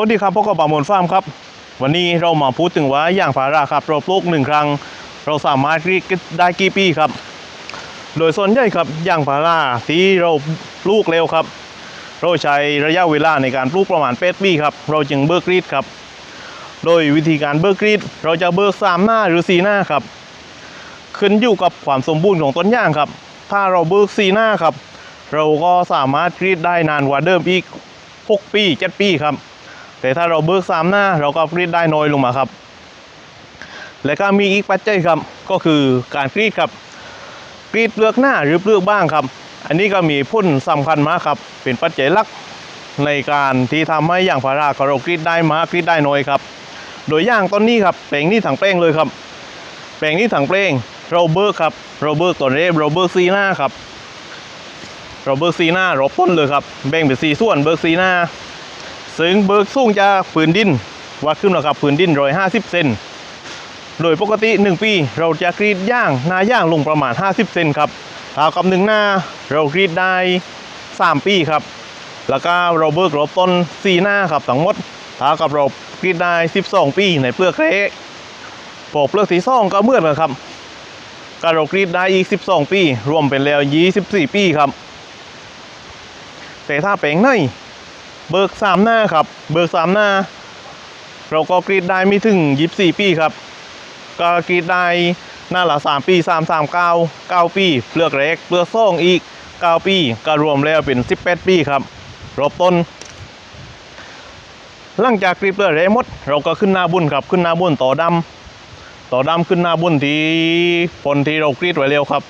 วัสดีครับพบกับป่าหมนฟาร์มครับ วันนี้เรามาพูดถึงว่าอย่างพาราครับเราปลูกหนึ่งครั้ง เราสามารถรีดได้กี่ปีครับ โดยส่วนใหญ่ครับอย่างพาราที่เราปลูกเร็วครับ เราใช้ระยะเวลาในการปลูกประมาณ8ปีครับเราจึงเบิกรีดครับ โดยวิธีการเบิกรีดเราจะเบิกสามหน้าหรือสี่หน้าครับ ขึ้นอยู่กับความสมบูรณ์ของต้นย่างครับ ถ้าเราเบิกสี่หน้าครับ เราก็สามารถรีดได้นานกว่าเดิมอีก6ปี7ปีครับ แต่ถ้าเราเบิกสามหน้าเราก็กรีดได้น้อยลงมาครับ และก็มีอีกปัจจัยครับก็คือการกรีดครับกรีดเปลือกหน้าหรือเปลือกบ้างครับ อันนี้ก็มีพุ่นสำคัญมากครับ เป็นปัจจัยหลักในการที่ทำให้ยางพาราเรากรีดได้มากกรีดได้น้อยครับ โดยย่างต้นนี้ครับแปลงนี้ถังแปลงเลยครับ แปลงนี้ถังแปลงเราเบิกครับเราเบิกต้นเรบเราเบิกซีหน้าครับเราเบิกซีหน้าเรบต้นเลยครับแบ่งเป็นสีส่วนเบิกซีหน้า ซึ่งเบิกสูงจากผืนดินวัดขึ้นแล้วครับผืนดินร้อยห้าสิบเซนโดยปกติ 1 ปีเราจะกรีดย่างหนาย่างลงประมาณ 50 เซนครับถ้ากับหนึ่งหน้าเรากรีดได้ 3 ปีครับ แล้วก็เราเบิกรบต้นสีหน้าครับทั้งหมดถ้ากับเรากรีดได้ 12 ปีในเปลือกเละปกเปลือกสีซ่องก็เมื่อนกันครับก็เรากรีดได้อีก 12 ปี รวมเป็นแล้ว 24 ปีครับ แต่ถ้าแปลงใน เบิกสามหน้าครับ เบิกสามหน้า เราก็กรีดได้ไม่ถึงยีิบสี่ปีครับ ก็กรีดได้หน้าละสามปีสามสามเก้าเก้าปีเปลือกเล็กเปลือกซ่งอีกเก้าปีก็รวมแล้วเป็นสิบแปดปีครับรบต้น หลังจากกรีดเปลือกเล็กหมด เราก็ขึ้นหน้าบุญครับขึ้นหน้าบุญต่อดำต่อดำขึ้นหน้าบุญที่ผลที่เรากรีดไว้เร็วครับ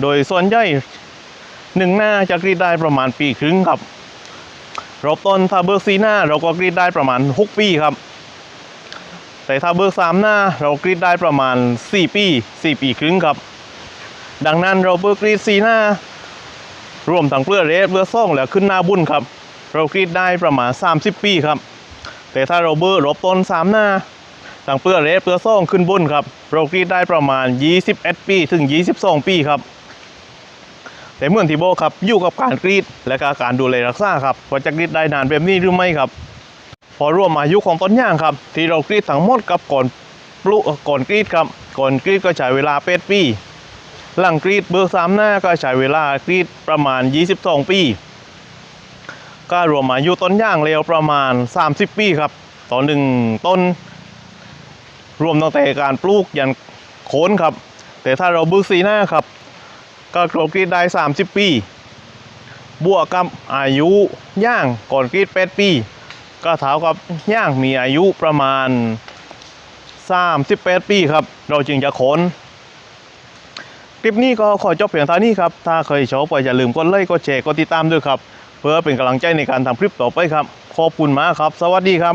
โดยส่วนใหญ่หนึ่งหน้าจะกรีดได้ประมาณปีครึ่งครับ รบต้นถ้าเบิกซีหน้าเราก็กรีดได้ประมาณ 6 ปีครับ แต่ถ้าเบิกสามหน้าเรากรีดได้ประมาณ 4 ปี 4 ปีครึ่งครับ ดังนั้นเราเบิกกรีดซีหน้ารวมทั้งเปลือกเรสเปลือกซ่องแล้วขึ้นหน้าบุญครับ เรากรีดได้ประมาณ 30 ปีครับ แต่ถ้าเราเบิกรบต้นสามหน้าทั้งเปลือกเรสเปลือกซ่องขึ้นบุญครับ เรากรีดได้ประมาณ 21 ปีถึง 22 ปีครับ แต่เมื่อที่โบครับอยู่กับการกรีดและก็การดูแลรักษาครับว่าจะกรีดได้นานแบบนี้หรือไม่ครับ พอรวมอายุของต้นย่างครับ ที่เรากรีดทั้งหมดกับก่อนปลูกก่อนกรีดครับก่อนกรีดก็ใช้เวลาเป็ดปีหลังกรีดเบอร์สามหน้าก็ใช้เวลากรีดประมาณ 22 ปีก็รวมอายุต้นย่างเร็วประมาณ 30 ปีครับต่อหนึ่งต้น รวมตั้งแต่การปลูกยันโคนครับ แต่ถ้าเราบึกสีหน้าครับ ก็โกรกรีดได้ 30 ปี บวกกับอายุย่างก่อนกรีด8ปี ก็เท่ากับย่างมีอายุประมาณ 38 ปีครับ เราจึงจะขนคลิปนี้ก็ขอจบเพียงเท่านี้ครับ ถ้าเคยชอบก็อย่าลืมกดไลค์ กดแชร์ กดติดตามด้วยครับ เพื่อเป็นกำลังใจในการทำคลิปต่อไปครับ ขอบคุณมากครับ สวัสดีครับ